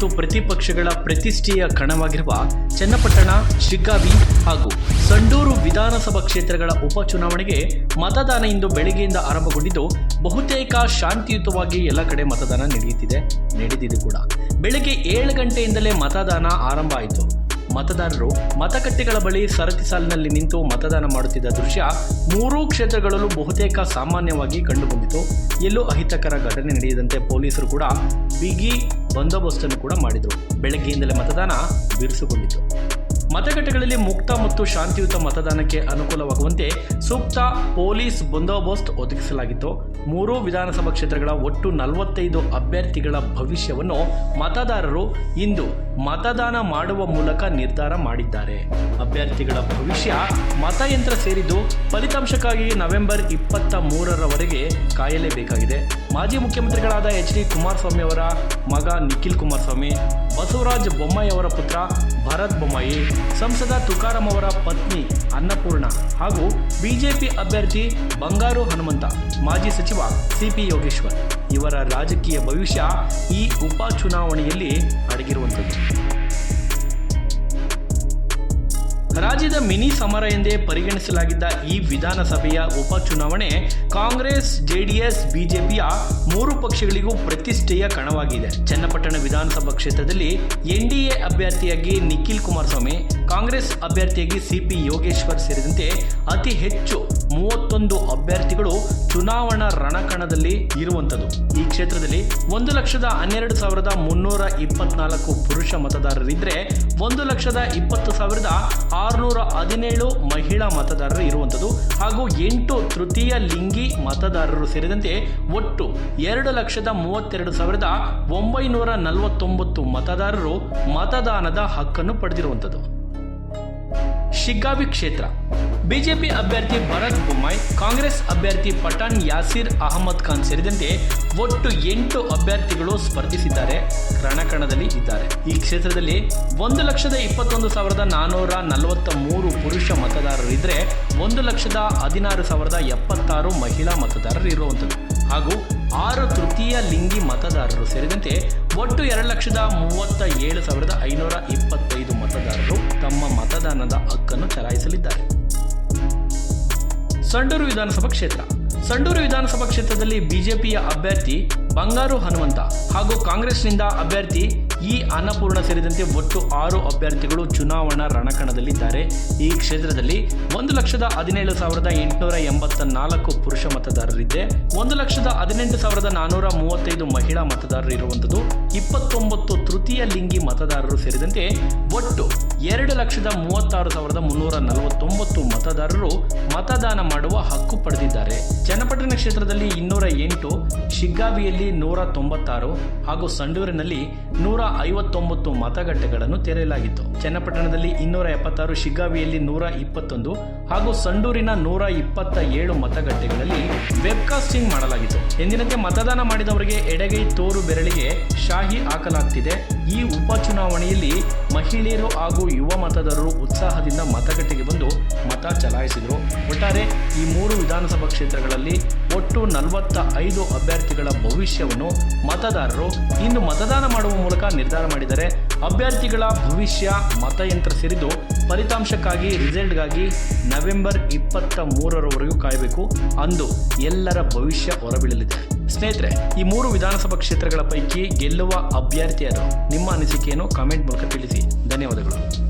ಮತ್ತು ಪ್ರತಿಪಕ್ಷಗಳ ಪ್ರತಿಷ್ಠೆಯ ಕಣವಾಗಿರುವ ಚನ್ನಪಟ್ಟಣ, ಶಿಗ್ಗಾವಿ ಹಾಗೂ ಸಂಡೂರು ವಿಧಾನಸಭಾ ಕ್ಷೇತ್ರಗಳ ಉಪಚುನಾವಣೆಗೆ ಮತದಾನ ಇಂದು ಬೆಳಗ್ಗೆಯಿಂದ ಆರಂಭಗೊಂಡಿದ್ದು, ಬಹುತೇಕ ಶಾಂತಿಯುತವಾಗಿ ಎಲ್ಲ ಕಡೆ ಮತದಾನ ನಡೆಯುತ್ತಿದೆ, ನಡೆದಿದೆ ಕೂಡ. ಬೆಳಗ್ಗೆ ಏಳು ಗಂಟೆಯಿಂದಲೇ ಮತದಾನ ಆರಂಭ ಆಯಿತು. ಮತದಾರರು ಮತಗಟ್ಟೆಗಳ ಬಳಿ ಸರತಿ ಸಾಲಿನಲ್ಲಿ ನಿಂತು ಮತದಾನ ಮಾಡುತ್ತಿದ್ದ ದೃಶ್ಯ ಮೂರೂ ಕ್ಷೇತ್ರಗಳಲ್ಲೂ ಬಹುತೇಕ ಸಾಮಾನ್ಯವಾಗಿ ಕಂಡುಬಂದಿತು. ಎಲ್ಲೂ ಅಹಿತಕರ ಘಟನೆ ನಡೆಯದಂತೆ ಪೊಲೀಸರು ಕೂಡ ಬಿಗಿ ಬಂದೋಬಸ್ತನ್ನು ಕೂಡ ಮಾಡಿದರು. ಬೆಳಗ್ಗೆಯಿಂದಲೇ ಮತದಾನ ಬಿರುಸುಗೊಂಡಿತು ಮತಗಟ್ಟೆಗಳಲ್ಲಿ ಮುಕ್ತ ಮತ್ತು ಶಾಂತಿಯುತ ಮತದಾನಕ್ಕೆ ಅನುಕೂಲವಾಗುವಂತೆ ಸೂಕ್ತ ಪೊಲೀಸ್ ಬಂದೋಬಸ್ತ್ ಒದಗಿಸಲಾಗಿತ್ತು. ಮೂರು ವಿಧಾನಸಭಾ ಕ್ಷೇತ್ರಗಳ ಒಟ್ಟು ನಲವತ್ತೈದು ಅಭ್ಯರ್ಥಿಗಳ ಭವಿಷ್ಯವನ್ನು ಮತದಾರರು ಇಂದು ಮತದಾನ ಮಾಡುವ ಮೂಲಕ ನಿರ್ಧಾರ ಮಾಡಿದ್ದಾರೆ. ಅಭ್ಯರ್ಥಿಗಳ ಭವಿಷ್ಯ ಮತಯಂತ್ರ ಸೇರಿದ್ದು ಫಲಿತಾಂಶಕ್ಕಾಗಿ ನವೆಂಬರ್ ಇಪ್ಪತ್ತ ಮೂರರವರೆಗೆ ಕಾಯಲೇಬೇಕಾಗಿದೆ. ಮಾಜಿ ಮುಖ್ಯಮಂತ್ರಿಗಳಾದ ಎಚ್ ಡಿ ಕುಮಾರಸ್ವಾಮಿ ಅವರ ಮಗ ನಿಖಿಲ್ ಕುಮಾರಸ್ವಾಮಿ, ಬಸವರಾಜ ಬೊಮ್ಮಾಯಿ ಅವರ ಪುತ್ರ ಭರತ್ ಬೊಮ್ಮಾಯಿ ಸಂಸದ ತುಕಾರಾಂ ಅವರ ಪತ್ನಿ ಅನ್ನಪೂರ್ಣ ಹಾಗೂ ಬಿಜೆಪಿ ಅಭ್ಯರ್ಥಿ ಬಂಗಾರು ಹನುಮಂತ, ಮಾಜಿ ಸಚಿವ ಸಿಪಿ ಯೋಗೇಶ್ವರ್. ಇವರ ರಾಜಕೀಯ ಭವಿಷ್ಯ ಈ ಉಪಚುನಾವಣೆಯಲ್ಲಿ ಅಡಗಿರುವಂಥದ್ದು. ರಾಜ್ಯದ ಮಿನಿ ಸಮರ ಎಂದೇ ಪರಿಗಣಿಸಲಾಗಿದ್ದ ಈ ವಿಧಾನಸಭೆಯ ಉಪಚುನಾವಣೆ ಕಾಂಗ್ರೆಸ್, ಜೆಡಿಎಸ್, ಬಿಜೆಪಿಯ ಮೂರು ಪಕ್ಷಗಳಿಗೂ ಪ್ರತಿಷ್ಠೆಯ ಕಣವಾಗಿದೆ. ಚನ್ನಪಟ್ಟಣ ವಿಧಾನಸಭಾ ಕ್ಷೇತ್ರದಲ್ಲಿ ಎನ್ಡಿಎ ಅಭ್ಯರ್ಥಿಯಾಗಿ ನಿಖಿಲ್ ಕುಮಾರಸ್ವಾಮಿ ಕಾಂಗ್ರೆಸ್ ಅಭ್ಯರ್ಥಿಯಾಗಿ ಸಿಪಿ ಯೋಗೇಶ್ವರ್ ಸೇರಿದಂತೆ ಅತಿ ಹೆಚ್ಚು ಮೂವತ್ತೊಂದು ಅಭ್ಯರ್ಥಿಗಳು ಚುನಾವಣಾ ರಣಕಣದಲ್ಲಿ ಇರುವಂಥದ್ದು ಈ ಕ್ಷೇತ್ರದಲ್ಲಿ ಒಂದು ಲಕ್ಷದ ಹನ್ನೆರಡು ಸಾವಿರದ ಮುನ್ನೂರ ಇಪ್ಪತ್ನಾಲ್ಕು ಪುರುಷ ಮತದಾರರಿದ್ದರೆ ಒಂದು ಲಕ್ಷದ ಇಪ್ಪತ್ತು ಸಾವಿರದ ಆರುನೂರ ಹದಿನೇಳು ಮಹಿಳಾ ಮತದಾರರು ಇರುವಂಥದ್ದು ಹಾಗೂ ಎಂಟು ತೃತೀಯ ಲಿಂಗಿ ಮತದಾರರು ಸೇರಿದಂತೆ ಒಟ್ಟು ಎರಡು ಲಕ್ಷದ ಮೂವತ್ತೆರಡು ಸಾವಿರದ ಒಂಬೈನೂರ ನಲವತ್ತೊಂಬತ್ತು ಮತದಾರರು ಮತದಾನದ ಹಕ್ಕನ್ನು ಪಡೆದಿರುವಂಥದ್ದು ಶಿಗ್ಗಾವಿ ಕ್ಷೇತ್ರ. ಬಿಜೆಪಿ ಅಭ್ಯರ್ಥಿ ಭರತ್ ಬೊಮ್ಮಾಯಿ, ಕಾಂಗ್ರೆಸ್ ಅಭ್ಯರ್ಥಿ ಪಠಾಣ್ ಯಾಸಿರ್ ಅಹಮದ್ ಖಾನ್ ಸೇರಿದಂತೆ ಒಟ್ಟು ಎಂಟು ಅಭ್ಯರ್ಥಿಗಳು ಸ್ಪರ್ಧಿಸಿದ್ದಾರೆ, ರಣಕಣದಲ್ಲಿ ಇದ್ದಾರೆ. ಈ ಕ್ಷೇತ್ರದಲ್ಲಿ ಒಂದು ಲಕ್ಷದ ಇಪ್ಪತ್ತೊಂದು ಸಾವಿರದ ನಾನ್ನೂರ ನಲವತ್ತ ಮೂರು ಪುರುಷ ಮತದಾರರಿದ್ದರೆ ಒಂದು ಲಕ್ಷದ ಹದಿನಾರು ಸಾವಿರದ ಎಪ್ಪತ್ತಾರು ಮಹಿಳಾ ಮತದಾರರು ಇರುವಂಥದ್ದು. ಹಾಗೂ ಆರು ತೃತೀಯ ಲಿಂಗಿ ಮತದಾರರು ಸೇರಿದಂತೆ ಒಟ್ಟು ಎರಡು ಲಕ್ಷದ ಮೂವತ್ತ ಏಳು ಸಾವಿರದ ಐನೂರ ಇಪ್ಪತ್ತೈದು ಮತದಾರರು ತಮ್ಮ ಮತದಾನದ ಹಕ್ಕನ್ನು ಚಲಾಯಿಸಲಿದ್ದಾರೆ. ಸಂಡೂರು ವಿಧಾನಸಭಾ ಕ್ಷೇತ್ರ. ಸಂಡೂರು ವಿಧಾನಸಭಾ ಕ್ಷೇತ್ರದಲ್ಲಿ ಬಿಜೆಪಿಯ ಅಭ್ಯರ್ಥಿ ಬಂಗಾರು ಹನುಮಂತ ಹಾಗೂ ಕಾಂಗ್ರೆಸ್ನಿಂದ ಅಭ್ಯರ್ಥಿ ಇ ಅನ್ನಪೂರ್ಣ ಸೇರಿದಂತೆ ಒಟ್ಟು ಆರು ಅಭ್ಯರ್ಥಿಗಳು ಚುನಾವಣಾ ರಣಕಣದಲ್ಲಿದ್ದಾರೆ. ಈ ಕ್ಷೇತ್ರದಲ್ಲಿ ಒಂದು ಲಕ್ಷದ ಹದಿನೇಳು ಸಾವಿರದ ಎಂಟುನೂರ ಎಂಬತ್ತ ನಾಲ್ಕು ಪುರುಷ ಮತದಾರರಿದ್ದೆ ಒಂದು ಲಕ್ಷದ ಹದಿನೆಂಟು ಸಾವಿರದ ನಾನ್ನೂರ ಮೂವತ್ತೈದು ಮಹಿಳಾ ಮತದಾರರು ಇರುವಂಥದ್ದು. ಇಪ್ಪತ್ತೊಂಬತ್ತು ತೃತೀಯ ಲಿಂಗಿ ಮತದಾರರು ಸೇರಿದಂತೆ ಒಟ್ಟು ಎರಡು ಲಕ್ಷದ ಮೂವತ್ತಾರು ಸಾವಿರದ ಮುನ್ನೂರ ನಲವತ್ತೊಂಬತ್ತು ಮತದಾರರು ಮತದಾನ ಮಾಡುವ ಹಕ್ಕು ಪಡೆದಿದ್ದಾರೆ. ಚನ್ನಪಟ್ಟಣ ಕ್ಷೇತ್ರದಲ್ಲಿ ಇನ್ನೂರ ಎಂಟು, ಶಿಗ್ಗಾವಿಯಲ್ಲಿ ನೂರ ತೊಂಬತ್ತಾರು ಹಾಗೂ ಸಂಡೂರಿನಲ್ಲಿ ನೂರ ಐವತ್ತೊಂಬತ್ತು ಮತಗಟ್ಟೆಗಳನ್ನು ತೆರೆಯಲಾಗಿತ್ತು. ಚನ್ನಪಟ್ಟಣದಲ್ಲಿ ಇನ್ನೂರ ಎಪ್ಪತ್ತಾರು, ಶಿಗ್ಗಾವಿಯಲ್ಲಿ ನೂರ ಇಪ್ಪತ್ತೊಂದು ಹಾಗೂ ಸಂಡೂರಿನ ನೂರ ಇಪ್ಪತ್ತ ಏಳು ಮತಗಟ್ಟೆಗಳಲ್ಲಿ ವೆಬ್ಕಾಸ್ಟಿಂಗ್ ಮಾಡಲಾಗಿತ್ತು. ಎಂದಿನಂತೆ ಮತದಾನ ಮಾಡಿದವರಿಗೆ ಎಡಗೈ ತೋರು ಬೆರಳಿಗೆ ಶಾಹಿ ಹಾಕಲಾಗ್ತಿದೆ. ಈ ಉಪಚುನಾವಣೆಯಲ್ಲಿ ಮಹಿಳೆಯರು ಹಾಗೂ ಯುವ ಮತದಾರರು ಉತ್ಸಾಹದಿಂದ ಮತಗಟ್ಟೆಗೆ ಬಂದು ಒಟ್ಟಾರೆ ಈ ಮೂರು ವಿಧಾನಸಭಾ ಕ್ಷೇತ್ರಗಳಲ್ಲಿ ಒಟ್ಟು ನಲವತ್ತ ಐದು ಅಭ್ಯರ್ಥಿಗಳ ಭವಿಷ್ಯವನ್ನು ಮತದಾರರು ಇಂದು ಮತದಾನ ಮಾಡುವ ಮೂಲಕ ನಿರ್ಧಾರ ಮಾಡಿದರೆ ಅಭ್ಯರ್ಥಿಗಳ ಭವಿಷ್ಯ, ಮತಯಂತ್ರ ಸೇರಿದು ಫಲಿತಾಂಶಕ್ಕಾಗಿ, ರಿಸಲ್ಟ್ಗಾಗಿ ನವೆಂಬರ್ ಇಪ್ಪತ್ತ ಮೂರರವರೆಗೂ ಕಾಯಬೇಕು. ಅಂದು ಎಲ್ಲರ ಭವಿಷ್ಯ ಹೊರಬೀಳಲಿದೆ. ಸ್ನೇಹಿತರೆ, ಈ ಮೂರು ವಿಧಾನಸಭಾ ಕ್ಷೇತ್ರಗಳ ಪೈಕಿ ಗೆಲ್ಲುವ ಅಭ್ಯರ್ಥಿಯರು ನಿಮ್ಮ ಅನಿಸಿಕೆಯನ್ನು ಕಾಮೆಂಟ್ ಮೂಲಕ ತಿಳಿಸಿ. ಧನ್ಯವಾದಗಳು.